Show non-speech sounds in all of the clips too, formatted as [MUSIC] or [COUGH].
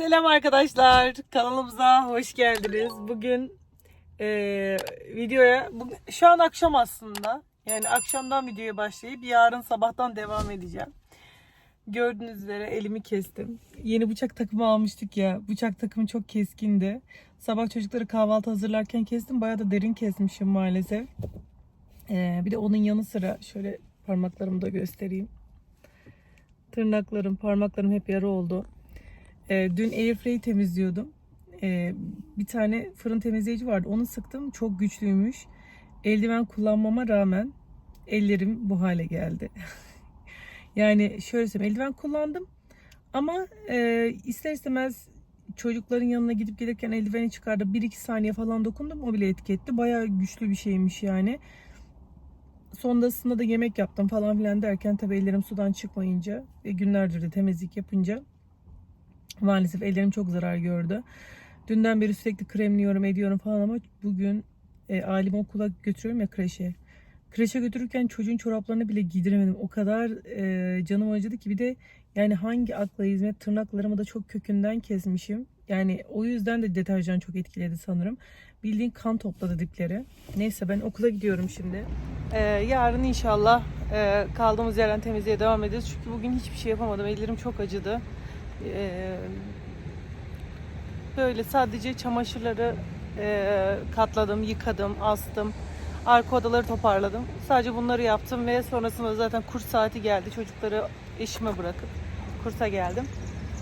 Selam arkadaşlar. Kanalımıza hoş geldiniz. Bugün eee, videoya bugün, şu an akşam aslında. Yani akşamdan videoya başlayıp yarın sabahtan devam edeceğim. Gördüğünüz üzere elimi kestim. Yeni bıçak takımı almıştık ya. Bıçak takımı çok keskindi. Sabah çocukları kahvaltı hazırlarken kestim. Bayağı da derin kesmişim maalesef. Eee, bir de onun yanı sıra şöyle parmaklarımı da göstereyim. Tırnaklarım, parmaklarım hep yara oldu. Ee, dün airfry'i temizliyordum. Ee, bir tane fırın temizleyici vardı. Onu sıktım. Çok güçlüymüş. Eldiven kullanmama rağmen ellerim bu hale geldi. [LAUGHS] yani şöyle söyleyeyim. Eldiven kullandım. Ama e, ister istemez çocukların yanına gidip gelirken eldiveni çıkardı. 1-2 saniye falan dokundum. O bile etiketti. Bayağı güçlü bir şeymiş yani. Sonrasında da yemek yaptım falan filan derken tabii ellerim sudan çıkmayınca ve günlerdir de temizlik yapınca Maalesef ellerim çok zarar gördü. Dünden beri sürekli kremliyorum, ediyorum falan ama bugün e, ailemi okula götürüyorum ya kreşe. Kreşe götürürken çocuğun çoraplarını bile giydiremedim. O kadar e, canım acıdı ki bir de yani hangi akla hizmet tırnaklarımı da çok kökünden kesmişim. Yani o yüzden de deterjan çok etkiledi sanırım. Bildiğin kan topladı dipleri. Neyse ben okula gidiyorum şimdi. E, yarın inşallah e, kaldığımız yerden temizliğe devam edeceğiz. Çünkü bugün hiçbir şey yapamadım. Ellerim çok acıdı. Ee, böyle sadece çamaşırları e, katladım, yıkadım, astım. Arka odaları toparladım. Sadece bunları yaptım ve sonrasında zaten kurs saati geldi. Çocukları eşime bırakıp kursa geldim.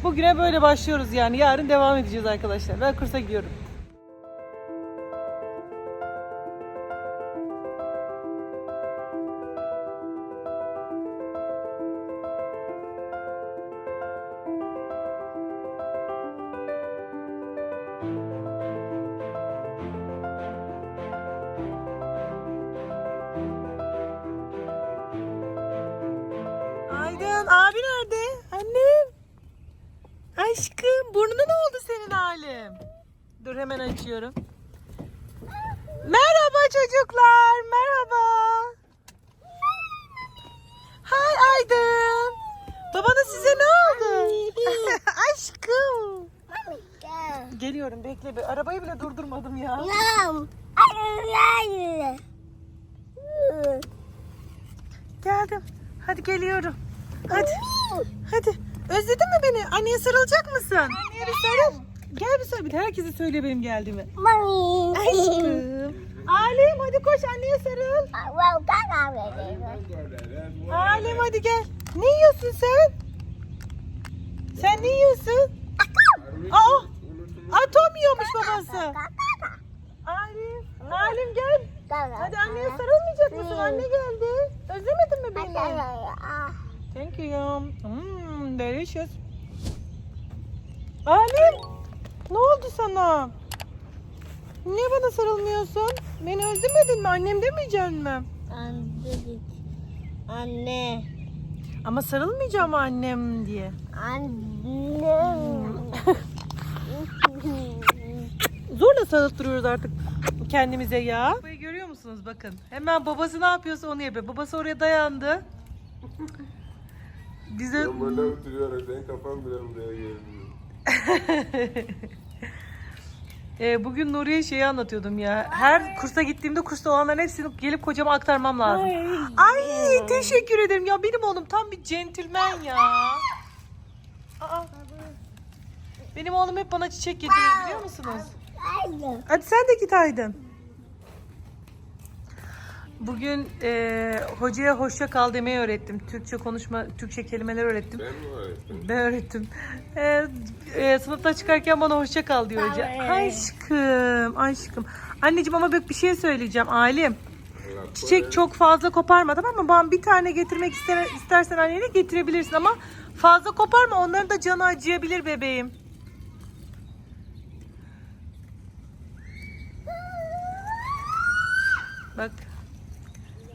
Bugüne böyle başlıyoruz yani. Yarın devam edeceğiz arkadaşlar. Ben kursa gidiyorum. Geldim. Hadi geliyorum. Hadi. Hadi. Özledin mi beni? Anneye sarılacak mısın? Anneye bir sarıl. Gel bir sarıl. Herkese söyle benim geldiğimi. Aşkım. Alem hadi koş anneye sarıl. Alem hadi gel. Ne yiyorsun sen? Sen ne yiyorsun? Aa, atom yiyormuş babası. Alem, Alem gel. Hadi anneye sarılmayacak mısın? Anne geldi. Özlemedin mi beni? Thank you. Hmm, delicious. Alem, ne oldu sana? Niye bana sarılmıyorsun? Beni özlemedin mi? Annem demeyecek mi? Anne. Ama sarılmayacağım annem diye. Anne. [LAUGHS] Zorla sarıltırıyoruz artık kendimize ya. Musunuz bakın. Hemen babası ne yapıyorsa onu yapıyor. Babası oraya dayandı. Bize Ben burada oturuyorum. Senin kafan bile buraya geldi. [LAUGHS] Ee, bugün Nuriye şeyi anlatıyordum ya. Her kursa gittiğimde kursta olanların hepsini gelip kocama aktarmam lazım. Ay, teşekkür ederim ya. Benim oğlum tam bir centilmen ya. Aa. Benim oğlum hep bana çiçek getirir biliyor musunuz? Hadi sen de git Aydın. Bugün e, hocaya hoşça kal demeyi öğrettim. Türkçe konuşma, Türkçe kelimeler öğrettim. Ben mi öğrettim? Ben öğrettim. E, e, sınıfta çıkarken bana hoşça kal diyor hoca. Aşkım, aşkım. Anneciğim ama bak bir şey söyleyeceğim. Alim. Çiçek çok fazla koparma tamam mı? Bana bir tane getirmek ister, istersen annene getirebilirsin ama fazla koparma. Onların da canı acıyabilir bebeğim. Bak.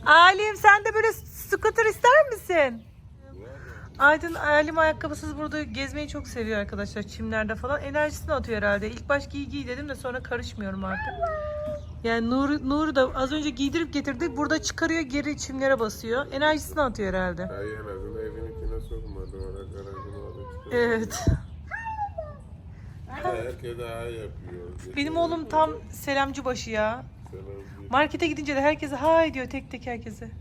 Alim sen de böyle scooter ister misin? Aydın Alim ayakkabısız burada gezmeyi çok seviyor arkadaşlar çimlerde falan. Enerjisini atıyor herhalde. İlk baş giy giy dedim de sonra karışmıyorum artık. Yani Nur, Nur da az önce giydirip getirdik. Burada çıkarıyor geri çimlere basıyor. Enerjisini atıyor herhalde. En azından sokmadı. Evet. Herkes daha yapıyor. Benim oğlum tam selamcı başı ya. Selam. Markete gidince de herkese hay diyor tek tek herkese.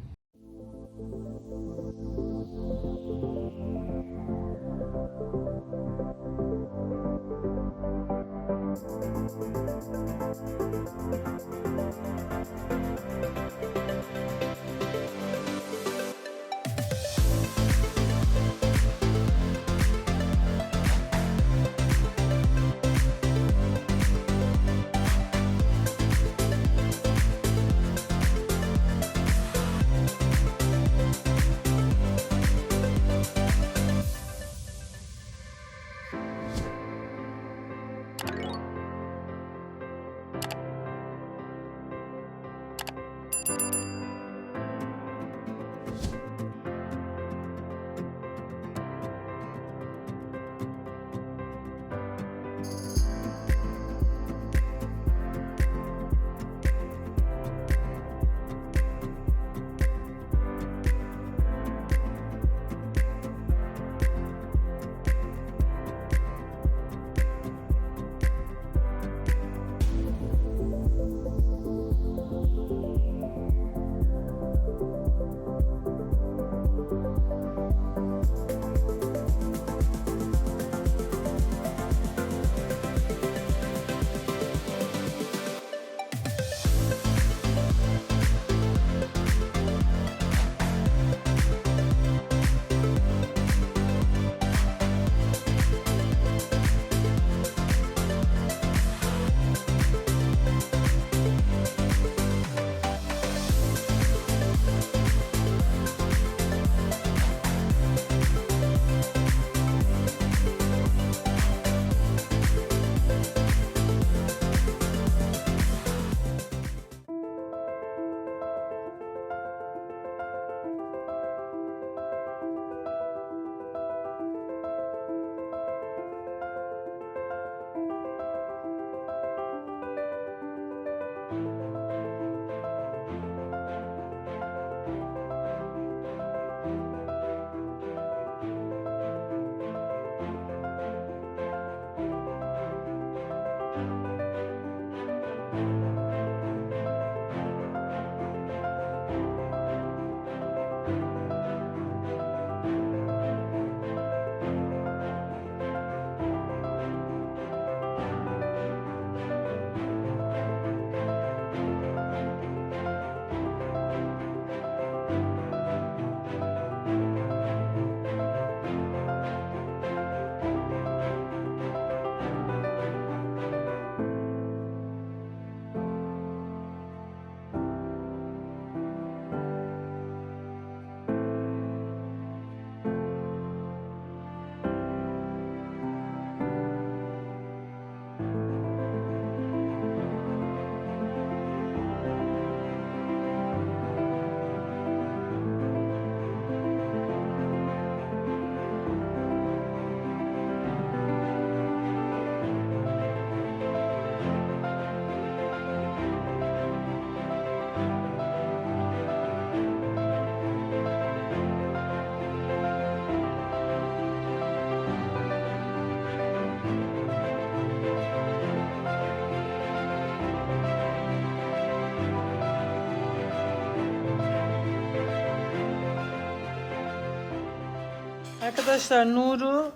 Arkadaşlar Nuru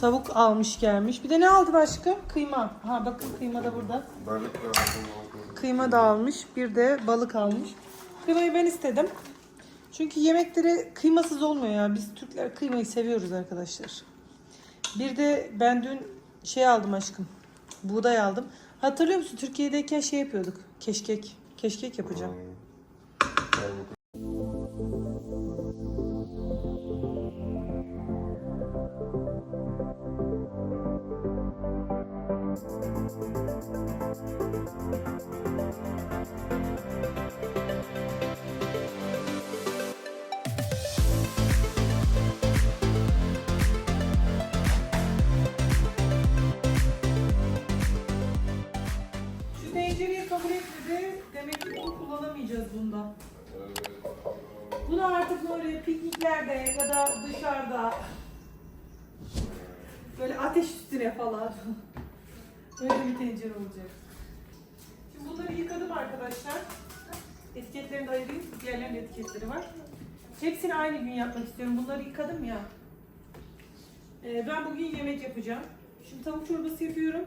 tavuk almış gelmiş. Bir de ne aldı aşkım? Kıyma. Ha bakın kıyma da burada. Balık da aldım. Kıyma da almış. Bir de balık almış. Kıymayı ben istedim. Çünkü yemekleri kıymasız olmuyor ya. Biz Türkler kıymayı seviyoruz arkadaşlar. Bir de ben dün şey aldım aşkım. Buğday aldım. Hatırlıyor musun? Türkiye'deyken şey yapıyorduk. Keşkek. Keşkek yapacağım. Tavuk. Tencereyi kabul etmedi. Demek ki bunu kullanamayacağız bunda. Bunu artık böyle pikniklerde ya da dışarıda böyle ateş üstüne falan. Böyle bir tencere olacak. Şimdi bunları yıkadım arkadaşlar. Etiketlerini de ayırayım. Diğerlerinin etiketleri var. Hepsini aynı gün yapmak istiyorum. Bunları yıkadım ya. Ee, ben bugün yemek yapacağım. Şimdi tavuk çorbası yapıyorum.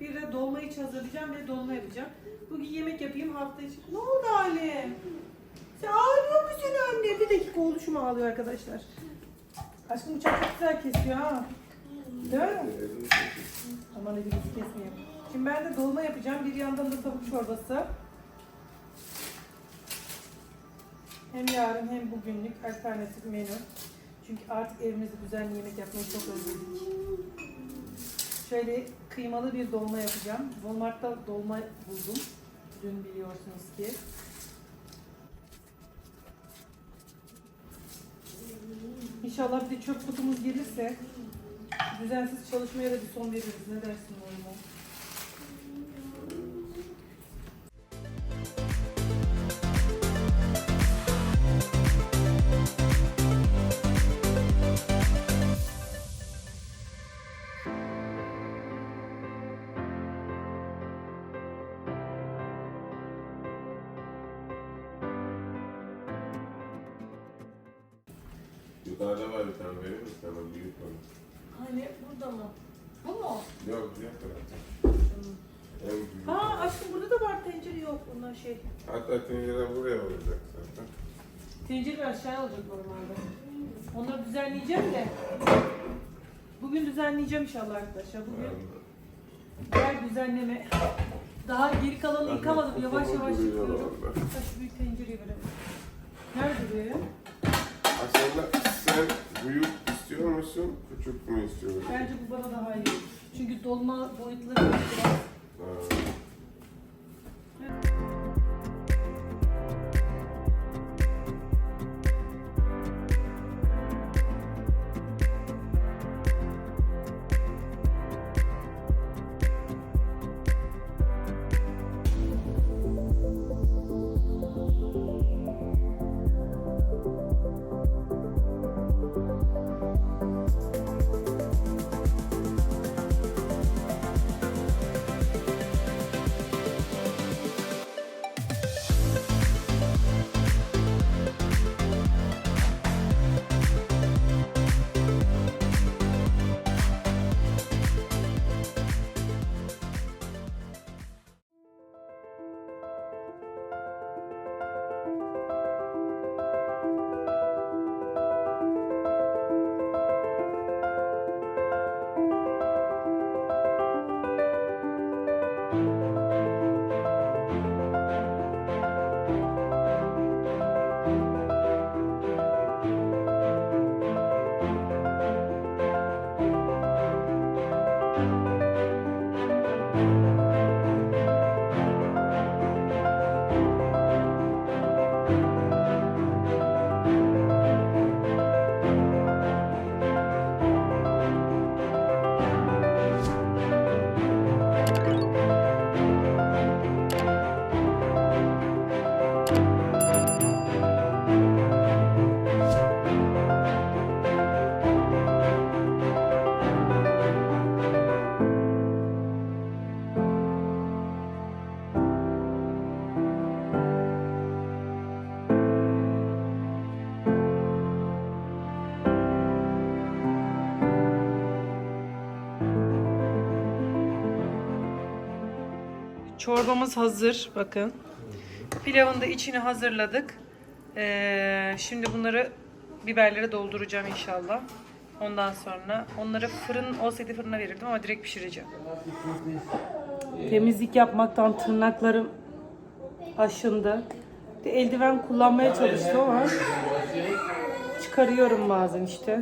Bir de dolma iç hazırlayacağım ve dolma yapacağım. Bugün yemek yapayım hafta içi. Ne oldu Halim? Sen ağlıyor musun anne? Bir dakika oluşum ağlıyor arkadaşlar. Aşkım bıçak çok güzel kesiyor ha. Değil mi? Aman elimizi kesmeyelim. Şimdi ben de dolma yapacağım. Bir yandan da tavuk çorbası. Hem yarın hem bugünlük alternatif menü. Çünkü artık evimizde düzenli yemek yapmayı çok özledik. Şöyle kıymalı bir dolma yapacağım. Walmart'ta dolma buldum. Dün biliyorsunuz ki. İnşallah bir çöp kutumuz gelirse düzensiz çalışmaya da bir son veririz. Ne dersin oğlum? Yukarıda var bir tane verir misin? Hemen büyük var. Hani burada mı? Bu mu? Yok. En büyük. Ha aşkım burada da var tencere yok. Bunlar şey. Hatta tencere buraya olacak zaten. Tencere aşağıya olacak normalde. Onları düzenleyeceğim de. Bugün düzenleyeceğim inşallah arkadaşlar. Bugün diğer düzenleme. Daha geri kalanı yıkamadım. Yavaş yavaş yıkıyorum. şu büyük tencereyi verelim. Nerede duruyor ya? Aslında sen büyük istiyor musun? Küçük mü istiyorsun? Bence bu bana daha iyi. Çünkü dolma boyutları biraz Ha. Çorbamız hazır. Bakın. Pilavın da içini hazırladık. Ee, şimdi bunları biberlere dolduracağım inşallah. Ondan sonra onları fırın olsaydı fırına verirdim ama direkt pişireceğim. Temizlik yapmaktan tırnaklarım aşındı. De eldiven kullanmaya çalıştım ama çıkarıyorum bazen işte.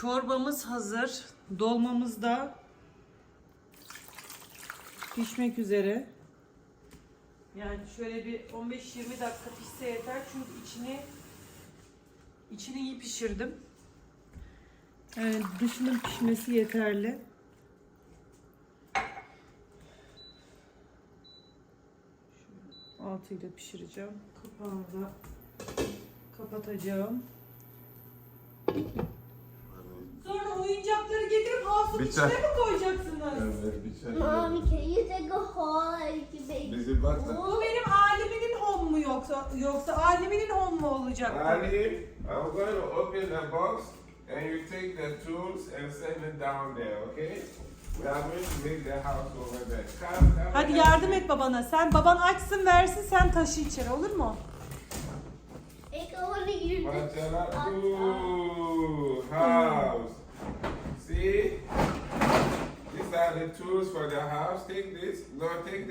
Çorbamız hazır. Dolmamız da pişmek üzere. Yani şöyle bir 15-20 dakika pişse yeter çünkü içini içini iyi pişirdim. Yani dışının pişmesi yeterli. Şöyle altıyla pişireceğim. Kapağını da kapatacağım. Oyuncakları getirip havuzun içine mi koyacaksınız? Evet bir şey. Mommy, can you take a baby? Bizi bak da. Bu benim aleminin home mu yoksa yoksa aleminin home mu olacak? Ali, I'm going to open the box and you take the tools and send it down there, okay? We are going to make the house over there. Come, come. Hadi yardım et babana. Sen baban açsın versin sen taşı içeri olur mu? Only you. Marcella, ooh, house. See? These are the tools for the house. Take this. No, take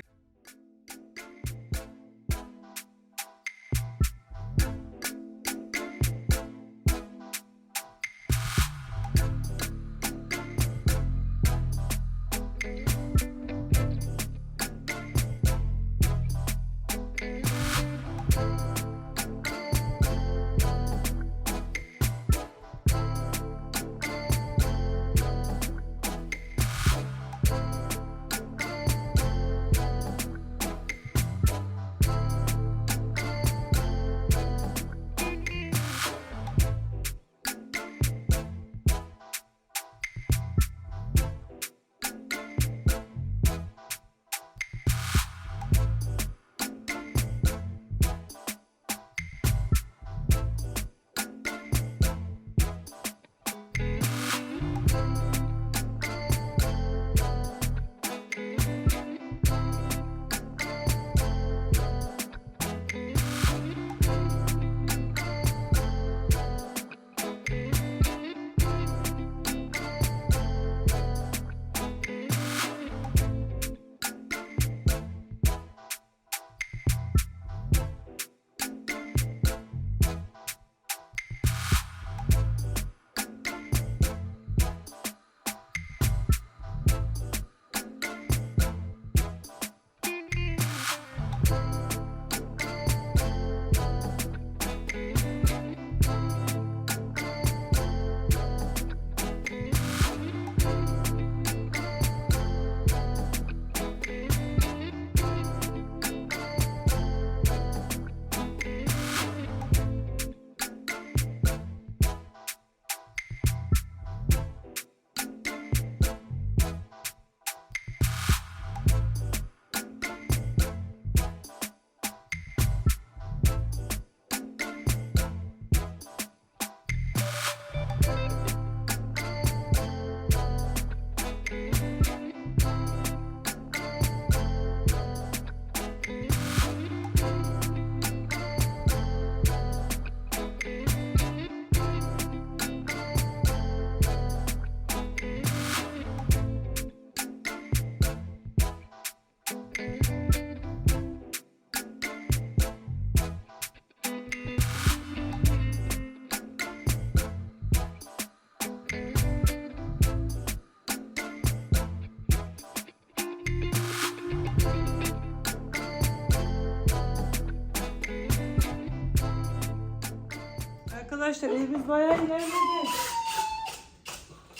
evimiz bayağı ilerledi.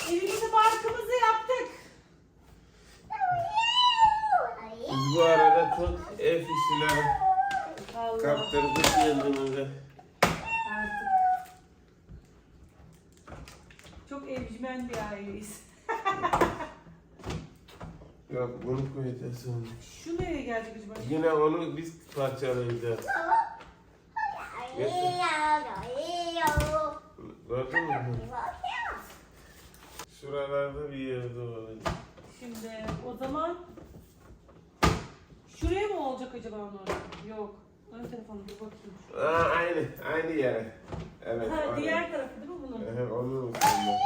Evimizi barkımızı yaptık. Biz bu arada çok ev Allah kaptırdık kendimize. artık. Çok evcimen bir aileyiz. [LAUGHS] Yok bunu koyacağız sonra. Şu nereye gelecek acaba? Yine onu biz parçalayacağız. Gördün mü? Şuralarda bir yerde olacak. Şimdi o zaman şuraya mı olacak acaba onlar? Yok. Ön telefonu bir bakayım. Aa, aynı, aynı yere. Evet. Ha, oraya. diğer tarafı değil mi bunun? Evet, onun üstünde.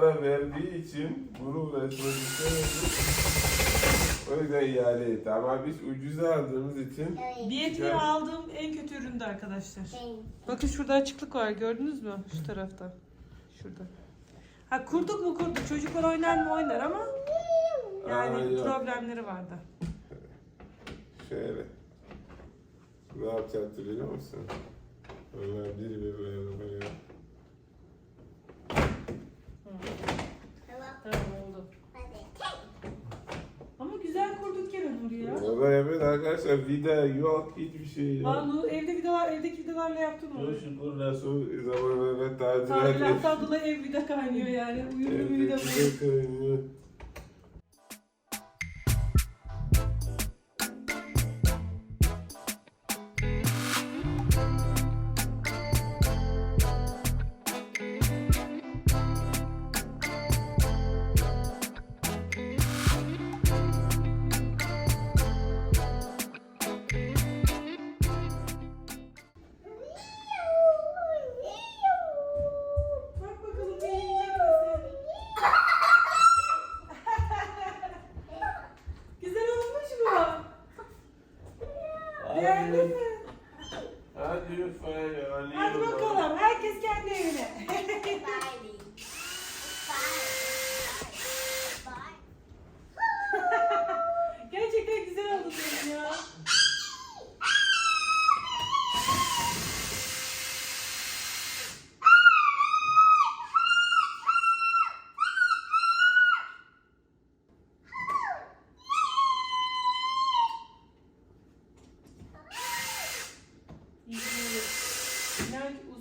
Para verdiği için bunu uğraşmak istemedi. O yüzden iade etti. Ama biz ucuza aldığımız için Diyetini aldığım en kötü üründü arkadaşlar. Bakın şurada açıklık var gördünüz mü? Şu tarafta. Şurada. Ha kurduk mu kurduk. Çocuklar oynar mı oynar ama yani Aa, yok. problemleri vardı. şöyle. Ne yapacaktı biliyor musun? Onlar birbirlerine böyle Tamam oldu. Ama güzel kurduk gene Nuri ya. Ama evet arkadaşlar vida yok hiçbir şey Aa, yok. Nur, evde vidalar, evdeki vidalarla yaptın mı? Çok şükür nasıl zamanlarda tadilat Tadilattan dolayı ev vida kaynıyor yani. Uyumlu bir vida bu.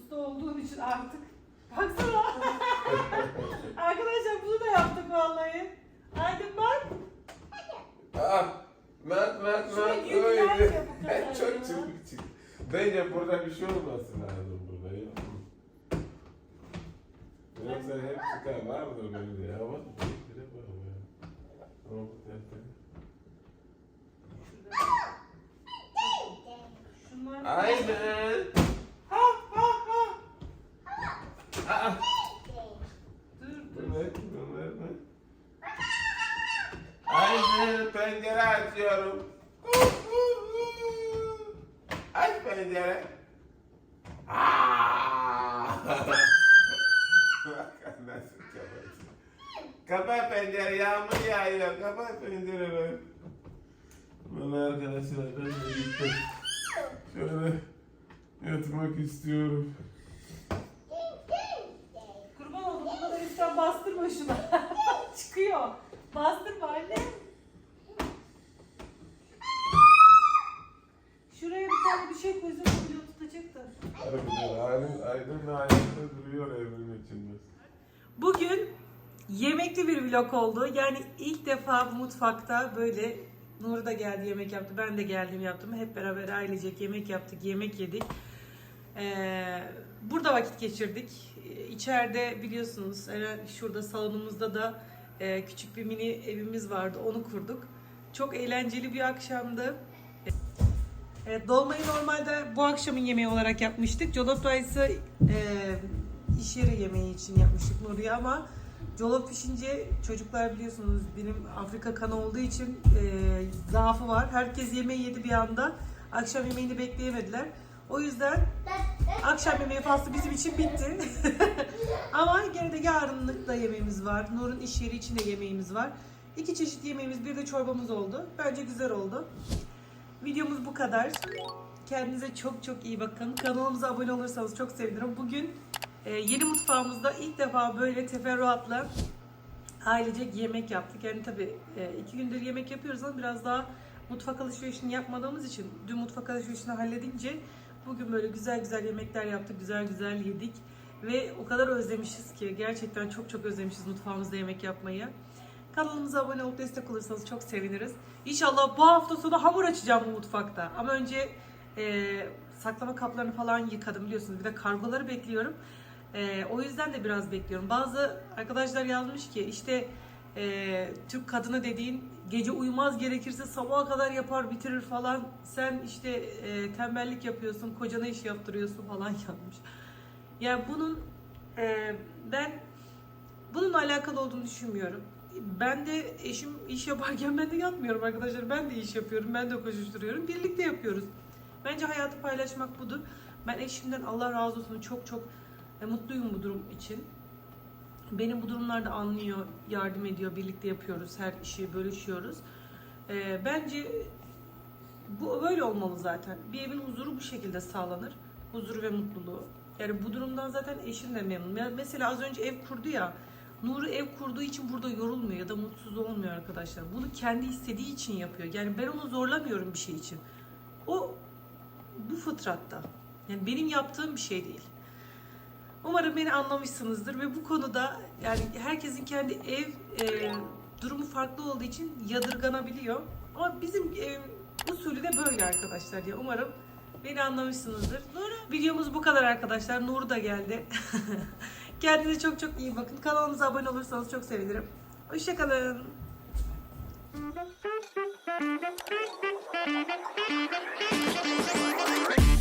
Usta olduğun için artık. Baksana. [LAUGHS] Arkadaşlar bunu da yaptık vallahi. Aydın bak. Ah, Mert, Mert, Şuna Mert, gül öyle. bu kadar ya. Çok çabuk çıktı. Bence burada bir şey olması lazım burada ya. Yoksa hep çıkar vardı böyle ya. Ama bir de var ya. Şunlar. Aynen. Ha ha ha. Aa, Dur dur. pencere açıyorum. Aç pencere. Nasıl [LAUGHS] kapat. Kapat pencere pencereleri. Bana arkadaşlar ben de gittim. Şöyle yatmak istiyorum. Kurban oldum. Bu kadar üstten bastırma şuna. [LAUGHS] Çıkıyor. Bastırma anne. Şuraya bir tane bir şey koysa video tutacaktır. Harbiden Aydın, Aydın ayakta duruyor evin içinde. Bugün yemekli bir vlog oldu. Yani ilk defa bu mutfakta böyle Nuri da geldi yemek yaptı. Ben de geldim yaptım. Hep beraber ailecek yemek yaptık, yemek yedik. Ee, burada vakit geçirdik. Ee, İçeride biliyorsunuz hemen şurada salonumuzda da e, küçük bir mini evimiz vardı. Onu kurduk. Çok eğlenceli bir akşamdı. Evet, dolmayı normalde bu akşamın yemeği olarak yapmıştık. Jollof rice'ı e, iş yeri yemeği için yapmıştık Nuriye ama jollof pişince çocuklar biliyorsunuz benim Afrika kanı olduğu için e, zaafı var. Herkes yemeği yedi bir anda. Akşam yemeğini bekleyemediler. O yüzden akşam yemeği faslı bizim için bitti. [LAUGHS] ama gene de yarınlık da yemeğimiz var. Nur'un iş yeri için de yemeğimiz var. İki çeşit yemeğimiz bir de çorbamız oldu. Bence güzel oldu. Videomuz bu kadar. Kendinize çok çok iyi bakın. Kanalımıza abone olursanız çok sevinirim. Bugün e, yeni mutfağımızda ilk defa böyle teferruatla ailecek yemek yaptık. Yani tabii e, iki gündür yemek yapıyoruz ama biraz daha mutfak alışverişini yapmadığımız için dün mutfak alışverişini halledince bugün böyle güzel güzel yemekler yaptık. Güzel güzel yedik. Ve o kadar özlemişiz ki gerçekten çok çok özlemişiz mutfağımızda yemek yapmayı. Kanalımıza abone olup destek olursanız çok seviniriz. İnşallah bu hafta sonu hamur açacağım bu mutfakta. Ama önce e, saklama kaplarını falan yıkadım biliyorsunuz. Bir de kargoları bekliyorum. E, o yüzden de biraz bekliyorum. Bazı arkadaşlar yazmış ki işte e, Türk kadını dediğin gece uyumaz gerekirse sabaha kadar yapar bitirir falan. Sen işte e, tembellik yapıyorsun, kocana iş yaptırıyorsun falan [LAUGHS] yazmış. Yani bunun e, ben bununla alakalı olduğunu düşünmüyorum. Ben de eşim iş yaparken ben de yapmıyorum arkadaşlar. Ben de iş yapıyorum, ben de koşuşturuyorum. Birlikte yapıyoruz. Bence hayatı paylaşmak budur. Ben eşimden Allah razı olsun çok çok e, mutluyum bu durum için. Beni bu durumlarda anlıyor, yardım ediyor, birlikte yapıyoruz, her işi bölüşüyoruz. E, bence bu böyle olmalı zaten. Bir evin huzuru bu şekilde sağlanır. Huzuru ve mutluluğu. Yani bu durumdan zaten eşim de memnun. Mesela az önce ev kurdu ya. Nuru ev kurduğu için burada yorulmuyor ya da mutsuz olmuyor arkadaşlar. Bunu kendi istediği için yapıyor. Yani ben onu zorlamıyorum bir şey için. O bu fıtratta. Yani benim yaptığım bir şey değil. Umarım beni anlamışsınızdır ve bu konuda yani herkesin kendi ev e, durumu farklı olduğu için yadırganabiliyor. Ama bizim ev usulü de böyle arkadaşlar ya. Umarım beni anlamışsınızdır. Videomuz bu kadar arkadaşlar. Nuru da geldi. [LAUGHS] Kendinize çok çok iyi bakın. Kanalımıza abone olursanız çok sevinirim. Hoşçakalın. Thank